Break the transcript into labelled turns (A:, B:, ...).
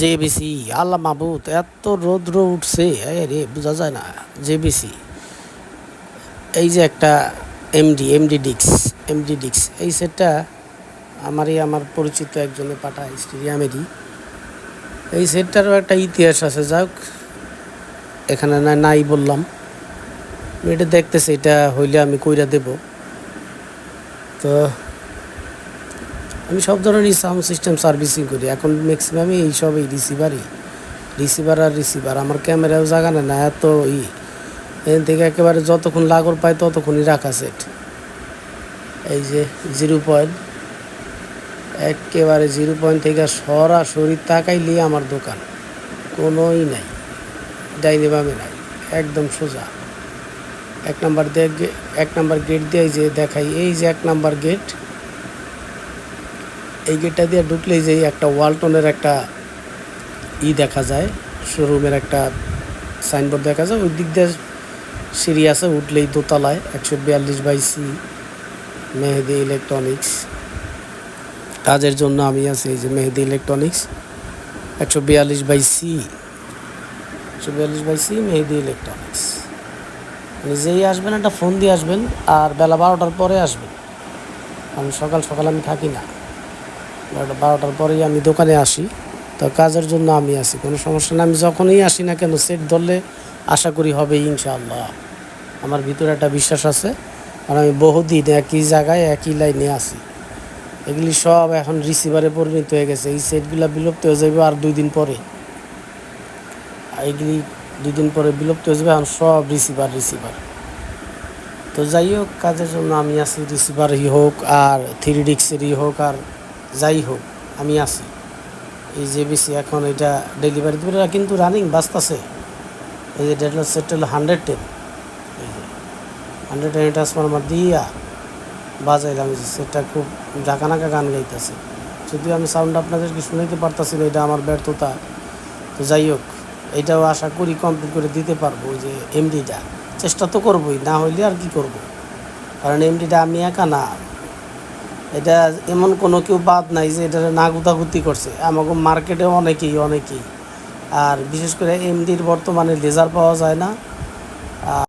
A: JBC আল্লাহ মাহবুদ এত রৌদ্র উঠছে রে, বোঝা যায় না জেবিসি এই যে একটা এমডি এমডি ডিক্স এমডি ডিক্স, এই সেটটা আমারই, আমার পরিচিত একজনে পাঠায়, স্টেডিয়ামেরই। এই সেটটারও একটা ইতিহাস আছে যাক এখানে না, নাই বললাম। এটা দেখতেছি, এটা হইলে আমি কইরা দেব। তো আমি সব ধরনেরই সাউন্ড সিস্টেম সার্ভিসিং করি। এখন ম্যাক্সিমামই এইসব এই রিসিভারই রিসিভার আর রিসিভার আমার ক্যামেরাও জাগানে না এত ই। এখান থেকে একেবারে যতক্ষণ লাগর পায় ততক্ষণই রাখা সেট এই যে জিরো পয়েন্ট একেবারে জিরো পয়েন্ট থেকে সরাসরি তাকাইলে আমার দোকান। কোনোই নাই। ডাইনি বামে নাই। একদম সোজা। এক নাম্বার দিয়ে এক নাম্বার গেট দিয়ে এই যে দেখাই। এই যে এক নাম্বার গেট এই গেটটা দিয়ে ঢুকলেই যে একটা ওয়ালটনের একটা ই দেখা যায় শোরুমের একটা সাইনবোর্ড দেখা যায়, ওই দিক দিয়ে সিঁড়ি আছে, উঠলেই দোতলায়, একশো বিয়াল্লিশ বাই সি মেহেদি ইলেকট্রনিক্স কাজের জন্য আমি আছি এই যে মেহেদি ইলেকট্রনিক্স একশো বিয়াল্লিশ বাই সি একশো বিয়াল্লিশ বাই সি মেহেদি ইলেকট্রনিক্স নিজেই আসবেন একটা ফোন দিয়ে আসবেন, আর বেলা বারোটার পরে আসবেন। কারণ সকাল সকাল আমি থাকি না। বারোটা, বারোটার পরেই আমি দোকানে আসি। তো কাজের জন্য আমি আসি কোনো সমস্যা না আমি যখনই আসি না কেন, সেট ধরলে আশা করি হবে ইনশাআল্লাহ। আমার ভিতরে একটা বিশ্বাস আছে, কারণ আমি বহুদিন একই জায়গায়, একই লাইনে আছি। এগুলি সব এখন রিসিভারে পরিণত হয়ে গেছে। এই সেটগুলো বিলুপ্ত হয়ে যাবে আর দুই দিন পরে। এগুলি দুই দিন পরে বিলুপ্ত হয়ে যাবে, এখন সব রিসিভার রিসিভার। তো যাই হোক, কাজের জন্য আমি আছি, রিসিভারই হোক আর থ্রি ডিক্সেরই হোক আর যাই হোক, আমি আছি। এই বেশি এখন এটা ডেলিভারি দেবে এরা কিন্তু রানিং বাঁচতেছে। এই যে ডেটল সেট হলো হান্ড্রেড টেন এই যে হান্ড্রেড টেন ট্রান্সফরমার দিয়া বাজাইলাম যে সেটটা খুব ঢাকানাকা গান গাইতেছে। যদিও আমি সাউন্ড আপনাদেরকে শুনাইতে পারতাছি না, এটা আমার ব্যর্থতা। তো যাই হোক, এটাও আশা করি কমপ্লিট করে দিতে পারব যে এমডিটা চেষ্টা তো করবোই, না হইলে আর কি করব? কারণ এমডিটা আমি একা না। এটা এমন কোনো কেউ বাদ নাই যে এটা না গুতাগুতি করছে। আমাকে মার্কেটে অনেকেই অনেকেই। আর বিশেষ করে এমডির বর্তমানে লেজার পাওয়া যায় না।